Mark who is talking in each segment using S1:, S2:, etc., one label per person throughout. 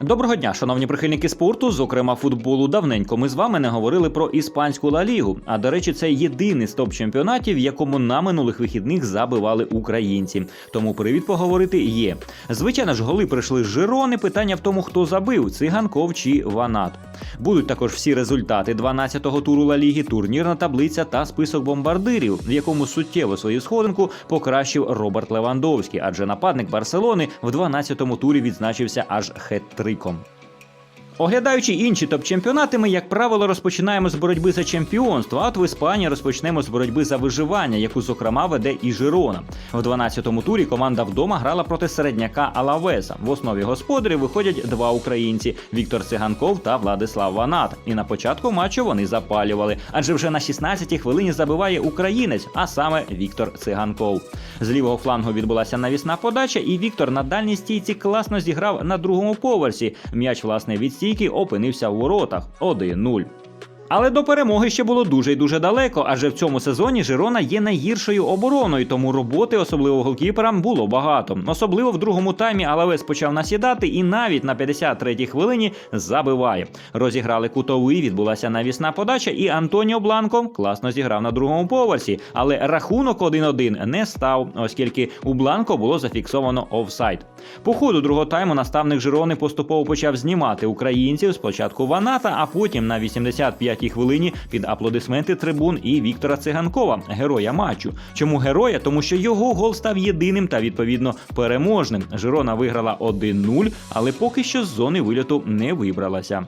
S1: Доброго дня, шановні прихильники спорту, зокрема футболу. Давненько ми з вами не говорили про іспанську Ла Лігу. А до речі, це єдиний з топ-чемпіонатів, в якому на минулих вихідних забивали українці. Тому привід поговорити є. Звичайно ж, голи прийшли з Жирони. Питання в тому, хто забив циганков чи Ванат. Будуть також всі результати 12-го туру Ла Ліги, турнірна таблиця та список бомбардирів, в якому суттєво свою сходинку покращив Роберт Левандовський, адже нападник Барселони в 12-му турі відзначився аж একেবারেই কম Оглядаючи інші топ-чемпіонати, ми, як правило, розпочинаємо з боротьби за чемпіонство. А от в Іспанії розпочнемо з боротьби за виживання, яку зокрема веде і Жирона. В 12-му турі команда вдома грала проти середняка Алавеса. В основі господарів виходять два українці: Віктор Циганков та Владислав Ванат. І на початку матчу вони запалювали, адже вже на 16-й хвилині забиває українець, а саме Віктор Циганков. З лівого флангу відбулася навісна подача, і Віктор на дальній стійці класно зіграв на другому поверсі. М'яч, власне, від стійки опинився в воротах 1-0. Але до перемоги ще було дуже й дуже далеко, адже в цьому сезоні Жирона є найгіршою обороною, тому роботи, особливо голкіперам, було багато. Особливо в другому таймі Алавес почав насідати і навіть на 53-й хвилині забиває. Розіграли кутовий, відбулася навісна подача, і Антоніо Бланко класно зіграв на другому поверсі. Але рахунок 1-1 не став, оскільки у Бланко було зафіксовано офсайд. По ходу другого тайму наставник Жирони поступово почав знімати українців спочатку Ваната, а потім на 85-й хвилині під аплодисменти трибун і Віктора Циганкова, героя матчу. Чому героя? Тому що його гол став єдиним та відповідно переможним. Жирона виграла 1-0, але поки що з зони вильоту не вибралася.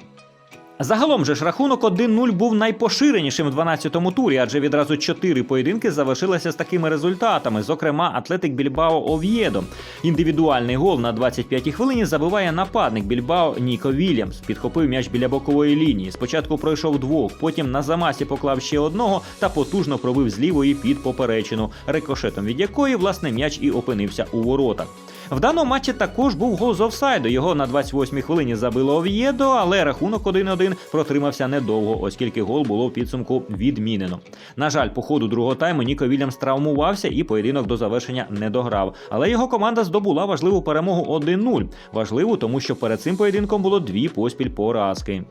S1: Загалом же ж рахунок 1-0 був найпоширенішим в 12-му турі, адже відразу чотири поєдинки завершилися з такими результатами. Зокрема, Атлетик Більбао Ов'єдо. Індивідуальний гол на 25-й хвилині забиває нападник Більбао Ніко Вільямс. Підхопив м'яч біля бокової лінії. Спочатку пройшов двох, потім на замасі поклав ще одного та потужно пробив з лівої під поперечину, рикошетом від якої власне м'яч і опинився у воротах. В даному матчі також був гол з офсайду. Його на 28-й хвилині забило Ов'єдо, але рахунок 1-1 протримався недовго, оскільки гол було в підсумку відмінено. На жаль, по ходу другого тайму Ніко Вільямс травмувався і поєдинок до завершення не дограв. Але його команда здобула важливу перемогу 1-0. Важливу, тому що перед цим поєдинком було дві поспіль поразки.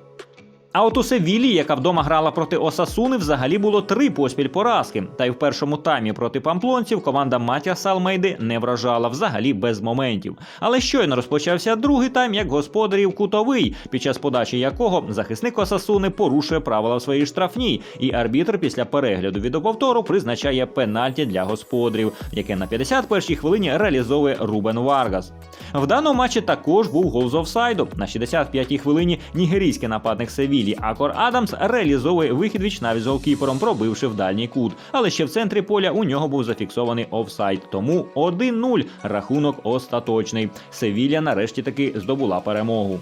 S1: А от у Севілі, яка вдома грала проти Осасуни, взагалі було три поспіль поразки. Та й в першому таймі проти памплонців команда Матя Салмейди не вражала взагалі без моментів. Але щойно розпочався другий тайм, як господарів кутовий, під час подачі якого захисник Осасуни порушує правила в своїй штрафній, і арбітр після перегляду відеоповтору призначає пенальті для господарів, яке на 51-й хвилині реалізовує Рубен Варгас. В даному матчі також був гол з офсайду. На 65-й хвилині нігерійський нападник Севілі Акор Адамс реалізовує вихід віч навіть з голкіпером, пробивши в дальній кут. Але ще в центрі поля у нього був зафіксований офсайд. Тому 1-0 рахунок остаточний. Севілля нарешті таки здобула перемогу.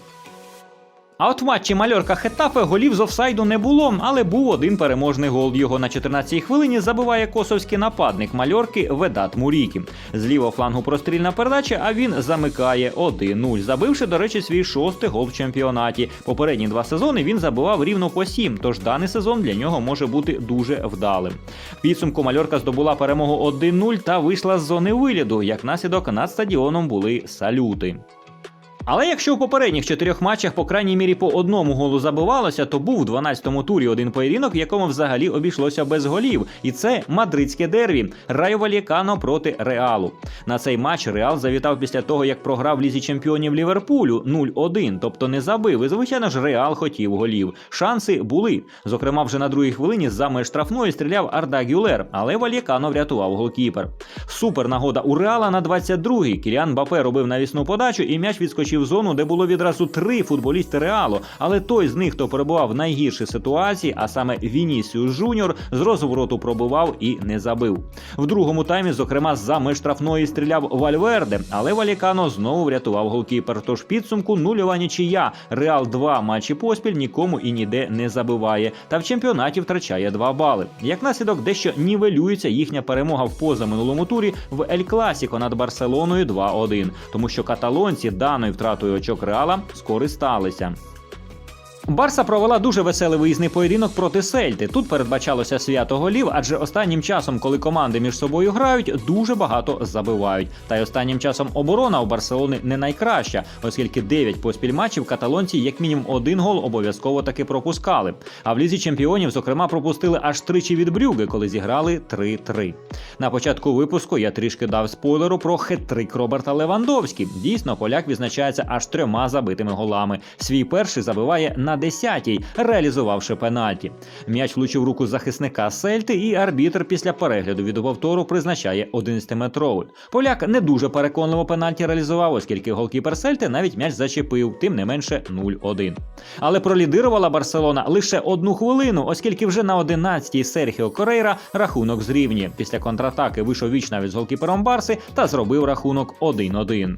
S1: А от в матчі Мальорка Хетафе голів з офсайду не було, але був один переможний гол. Його на 14-й хвилині забиває косовський нападник Мальорки Ведат Мурікі. З лівого флангу прострільна передача, а він замикає 1-0, забивши, до речі, свій шостий гол в чемпіонаті. Попередні два сезони він забивав рівно по сім, тож даний сезон для нього може бути дуже вдалим. Підсумку Мальорка здобула перемогу 1-0 та вийшла з зони вигляду. Як наслідок над стадіоном були салюти. Але якщо в попередніх чотирьох матчах по крайній мірі по одному голу забивалося, то був у 12-му турі один поєдинок, в якому взагалі обійшлося без голів. І це мадридське дербі Райо Валєкано проти Реалу. На цей матч Реал завітав після того, як програв лізі чемпіонів Ліверпулю 0-1, тобто не забив. І звичайно ж, Реал хотів голів. Шанси були. Зокрема, вже на другій хвилині з меж штрафної стріляв Арда Гюлер, але Валєкано врятував голкіпер. Супер нагода у Реала на 22-й. Кіліан Бапе робив навісну подачу, і м'яч відскочив в зону, де було відразу три футболісти Реалу. Але той з них, хто перебував в найгіршій ситуації, а саме Вінісіус Жуніор, з розвороту пробивав і не забив. В другому таймі, зокрема, з-за меж штрафної стріляв Вальверде, але Валікано знову врятував голкіпер. Тож підсумку нульова нічия. Реал два матчі поспіль нікому і ніде не забиває. Та в чемпіонаті втрачає два бали. Як наслідок, дещо нівелюється їхня перемога в позаминулому турі в Ель Класіко над Барселоною 2-1, тому що каталонці даною втратою очок Реала скористалися. Барса провела дуже веселий виїзний поєдинок проти Сельти. Тут передбачалося свято голів, адже останнім часом, коли команди між собою грають, дуже багато забивають. Та й останнім часом оборона у Барселони не найкраща, оскільки 9 поспіль матчів каталонці як мінімум один гол обов'язково таки пропускали. А в лізі чемпіонів, зокрема, пропустили аж тричі від Брюги, коли зіграли 3-3. На початку випуску я трішки дав спойлеру про хет-трик Роберта Левандовський. Дійсно, поляк відзначається аж трьома забитими голами. Свій перший забиває на 10-й, реалізувавши пенальті. М'яч влучив руку захисника Сельти, і арбітр після перегляду від повтору призначає 11-метровий. Поляк не дуже переконливо пенальті реалізував, оскільки голкіпер Сельти навіть м'яч зачепив, тим не менше 0-1. Але пролідирувала Барселона лише одну хвилину, оскільки вже на 11-й Серхіо Корейра рахунок зрівнює. Після контратаки вийшов віч навіть з голкіпером Барси та зробив рахунок 1-1.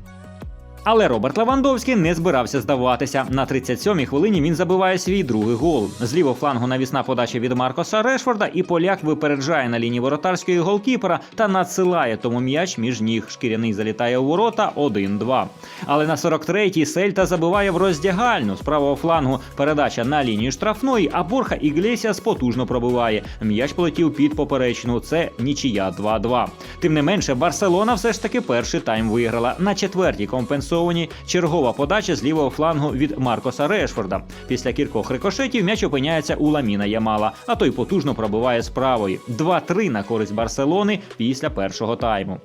S1: Але Роберт Левандовський не збирався здаватися. На 37-й хвилині він забиває свій другий гол. З лівого флангу навісна подача від Маркоса Решфорда, і поляк випереджає на лінії воротарської голкіпера та надсилає тому м'яч між ніг. Шкіряний залітає у ворота 1-2. Але на 43-й Сельта забиває в роздягальну. З правого флангу передача на лінію штрафної, а Борха Іглесіас потужно пробиває. М'яч полетів під поперечну. Це нічия 2-2. Тим не менше, Барселона все ж таки перший тайм виграла. На четвертій компенсованій чергова подача з лівого флангу від Маркоса Решфорда. Після кількох рикошетів м'яч опиняється у Ламіна Ямала, а той потужно пробиває з правої. 2-3 на користь Барселони після першого тайму.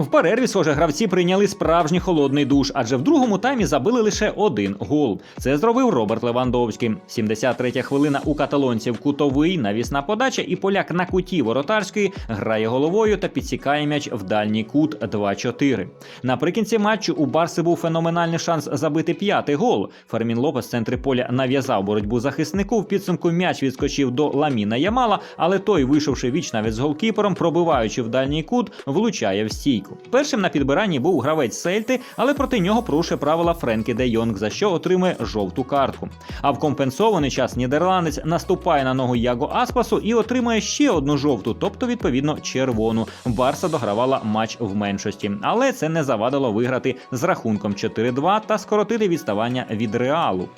S1: В перерві, схоже, гравці прийняли справжній холодний душ, адже в другому таймі забили лише один гол. Це зробив Роберт Левандовський. 73-я хвилина у каталонців кутовий, навісна подача, і поляк на куті воротарської грає головою та підсікає м'яч в дальній кут 2-4. Наприкінці матчу у Барси був феноменальний шанс забити п'ятий гол. Фермін Лопес з центри поля нав'язав боротьбу захиснику. В підсумку м'яч відскочив до Ламіна Ямала, але той, вийшовши віч навіть з голкіпером, пробиваючи в дальній кут, влучає в стійку. Першим на підбиранні був гравець Сельти, але проти нього порушує правила Френкі де Йонг, за що отримує жовту картку. А в компенсований час нідерландець наступає на ногу Яго Аспасу і отримує ще одну жовту, тобто відповідно червону. Барса догравала матч в меншості, але це не завадило виграти з рахунком 4-2 та скоротити відставання від реалу.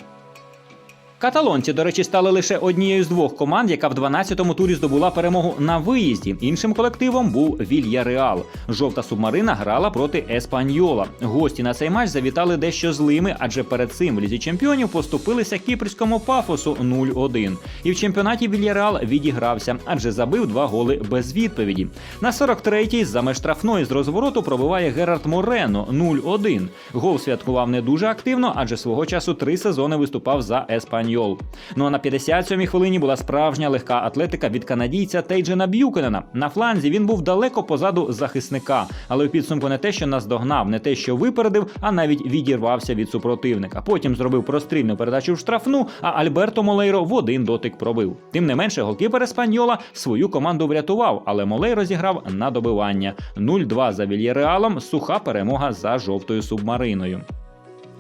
S1: Каталонці, до речі, стали лише однією з двох команд, яка в 12-му турі здобула перемогу на виїзді. Іншим колективом був Вільяреал. Жовта субмарина грала проти Еспаньола. Гості на цей матч завітали дещо злими, адже перед цим в лізі чемпіонів поступилися кіпрському пафосу 0-1. І в чемпіонаті Вільяреал відігрався, адже забив два голи без відповіді. На 43-й за меж штрафної з розвороту пробиває Герард Морено 0-1. Гол святкував не дуже активно, адже свого часу три сезони виступав за Еспаньол. Ну а на 57-й хвилині була справжня легка атлетика від канадійця Тейджена Б'юкенена. На фланзі він був далеко позаду захисника, але в підсумку не те, що наздогнав, не те, що випередив, а навіть відірвався від супротивника. Потім зробив прострільну передачу в штрафну, а Альберто Молейро в один дотик пробив. Тим не менше, голкіпер Еспаньола свою команду врятував, але Молейро зіграв на добивання. 0-2 за Вільєреалом, суха перемога за жовтою субмариною.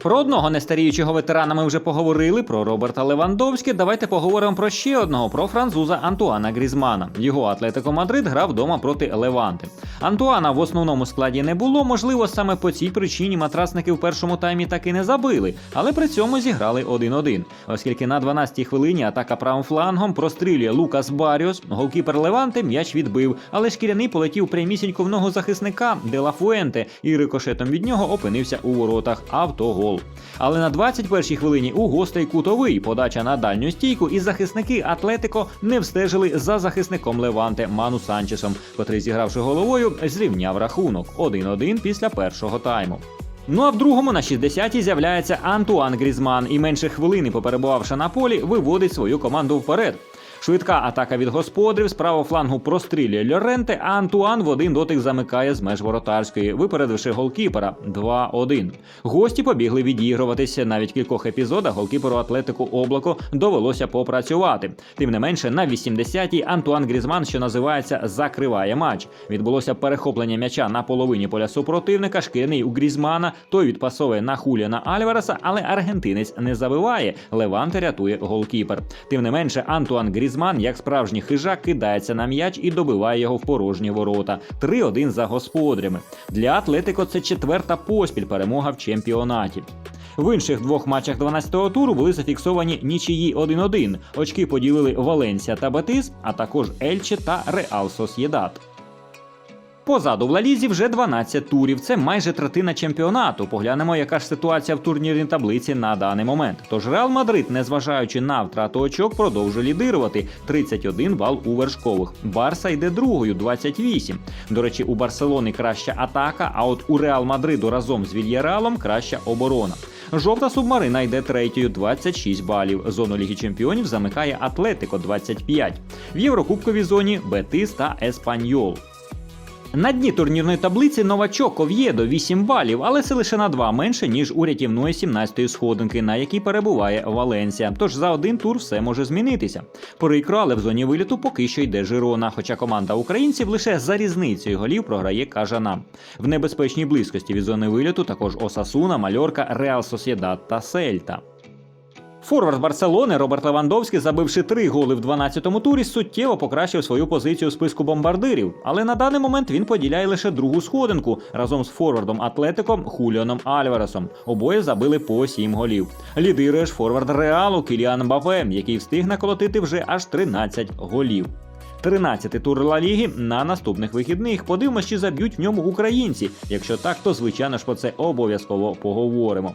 S1: Про одного нестаріючого ветерана ми вже поговорили про Роберта Левандовське. Давайте поговоримо про ще одного про француза Антуана Грізмана. Його Атлетико Мадрид грав вдома проти Леванти. Антуана в основному складі не було. Можливо, саме по цій причині матрасники в першому таймі так і не забили, але при цьому зіграли 1-1. Оскільки на 12-й хвилині атака правим флангом прострілює Лукас Баріос, голкіпер Леванти м'яч відбив, але шкіряний полетів прямісінько в ногу захисника Дела Фуенте і рикошетом від нього опинився у воротах автогол. Але на 21-й хвилині у гостей кутовий подача на дальню стійку, і захисники Атлетико не встежили за захисником Леванте Ману Санчесом, котрий, зігравши головою, зрівняв рахунок 1-1 після першого тайму. Ну а в другому на 60-й з'являється Антуан Грізман і менше хвилини, поперебувавши на полі, виводить свою команду вперед. Швидка атака від господарів з правого флангу прострілює Льоренте, а Антуан в один дотик замикає з меж воротарської, випередивши голкіпера 2-1. Гості побігли відігруватися. Навіть кількох епізодах голкіперу Атлетику Облако довелося попрацювати. Тим не менше, на 80-й Антуан Грізман, що називається, закриває матч. Відбулося перехоплення м'яча на половині поля супротивника. Шкіряний у Грізмана. Той відпасовує на Хуліана Альвареса, але аргентинець не забиває. Леванте рятує голкіпер. Тим не менше, Антуан Грізман Грізман, як справжній хижак, кидається на м'яч і добиває його в порожні ворота. 3-1 за господарями. Для Атлетико це четверта поспіль перемога в чемпіонаті. В інших двох матчах 12-го туру були зафіксовані нічиї 1-1. Очки поділили Валенсія та Батис, а також Ельче та Реал Сосєдат. Позаду в Лалізі вже 12 турів. Це майже третина чемпіонату. Поглянемо, яка ж ситуація в турнірній таблиці на даний момент. Тож Реал Мадрид, незважаючи на втрату очок, продовжує лідирувати 31 бал у вершкових. Барса йде другою, 28. До речі, у Барселони краща атака, а от у Реал Мадриду разом з Вільяреалом краща оборона. Жовта субмарина йде третьою, 26 балів. Зону Ліги Чемпіонів замикає Атлетико 25. В Єврокубковій зоні Бетис та Еспаньол. На дні турнірної таблиці новачок Ов'єдо 8 балів, але це лише на 2 менше, ніж у рятівної 17-ї сходинки, на якій перебуває Валенсія. Тож за один тур все може змінитися. Прикро, але в зоні виліту поки що йде Жирона, хоча команда українців лише за різницею голів програє Кажана. В небезпечній близькості від зони виліту також Осасуна, Мальорка, Реал Сосєдат та Сельта. Форвард Барселони Роберт Левандовський, забивши три голи в 12-му турі, суттєво покращив свою позицію у списку бомбардирів. Але на даний момент він поділяє лише другу сходинку разом з форвардом Атлетиком Хуліоном Альваресом. Обоє забили по сім голів. Лідирує ж форвард Реалу Кіліан Мбаппе, який встиг наколотити вже аж 13 голів. 13-й тур Ла Ліги на наступних вихідних. Подивимось, чи заб'ють в ньому українці. Якщо так, то звичайно ж про це обов'язково поговоримо.